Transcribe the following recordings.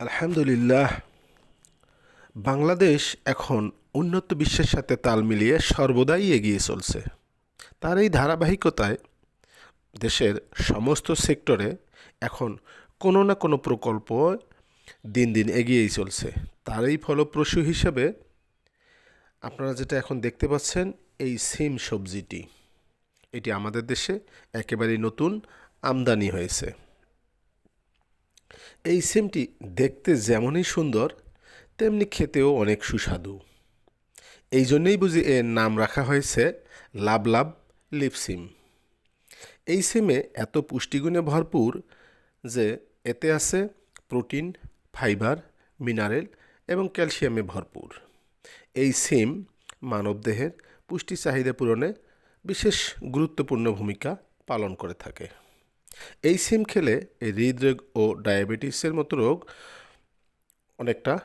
আলহামদুলিল্লাহ। বাংলাদেশ এখন উন্নত বিশ্বের সাথে তাল মিলিয়ে সর্বদাই এগিয়ে চলছে। তার এই ধারাবাহিকতায় দেশের সমস্ত সেক্টরে এখন কোনো না কোনো প্রকল্প দিন দিন এগিয়েই চলছে। তার এই ফলপ্রসূ হিসেবে আপনারা যেটা এখন দেখতে পাচ্ছেন, এই সিম সবজিটি। এটি আমাদের দেশে একেবারেই নতুন আমদানি হয়েছে। এই সিমটি দেখতে যেমনই সুন্দর, তেমনি খেতেও অনেক সুস্বাদু। এই জন্যেই বুঝি এর নাম রাখা হয়েছে লাভ লাভ লিপ সিম। এই সিমে এত পুষ্টিগুণে ভরপুর যে এতে আছে প্রোটিন, ফাইবার, মিনারেল এবং ক্যালসিয়ামে ভরপুর। এই সিম মানবদেহের পুষ্টি চাহিদা পূরণে বিশেষ গুরুত্বপূর্ণ ভূমিকা পালন করে থাকে। এই সিম খেলে হৃদরোগ ও ডায়াবেটিসের মতো রোগ অনেকটা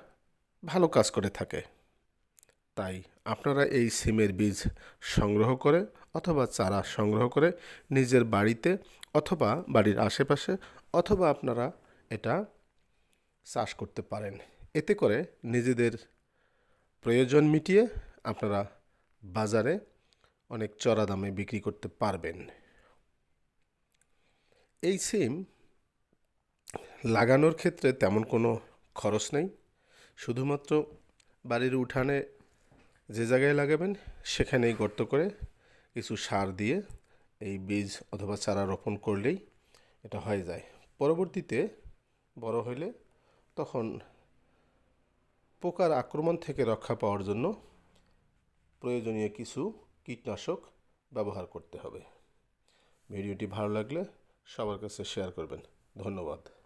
ভালো কাজ করে থাকে। তাই আপনারা এই সিমের বীজ সংগ্রহ করে অথবা চারা সংগ্রহ করে নিজের বাড়িতে অথবা বাড়ির আশেপাশে অথবা আপনারা এটা চাষ করতে পারেন। এতে করে নিজেদের প্রয়োজন মিটিয়ে আপনারা বাজারে অনেক চড়া দামে বিক্রি করতে পারবেন। এই সিম লাগানোর ক্ষেত্রে তেমন কোনো খরচ নেই। শুধুমাত্র বাড়ির উঠানে যে জায়গায় লাগাবেন, সেখানেই গর্ত করে কিছু সার দিয়ে এই বীজ অথবা চারা রোপণ করলেই এটা হয়ে যায়। পরবর্তীতে বড় হলে তখন পোকার আক্রমণ থেকে রক্ষা পাওয়ার জন্য প্রয়োজনীয় কিছু কীটনাশক ব্যবহার করতে হবে। ভিডিওটি ভালো লাগলে সবার কাছে শেয়ার করবেন। ধন্যবাদ।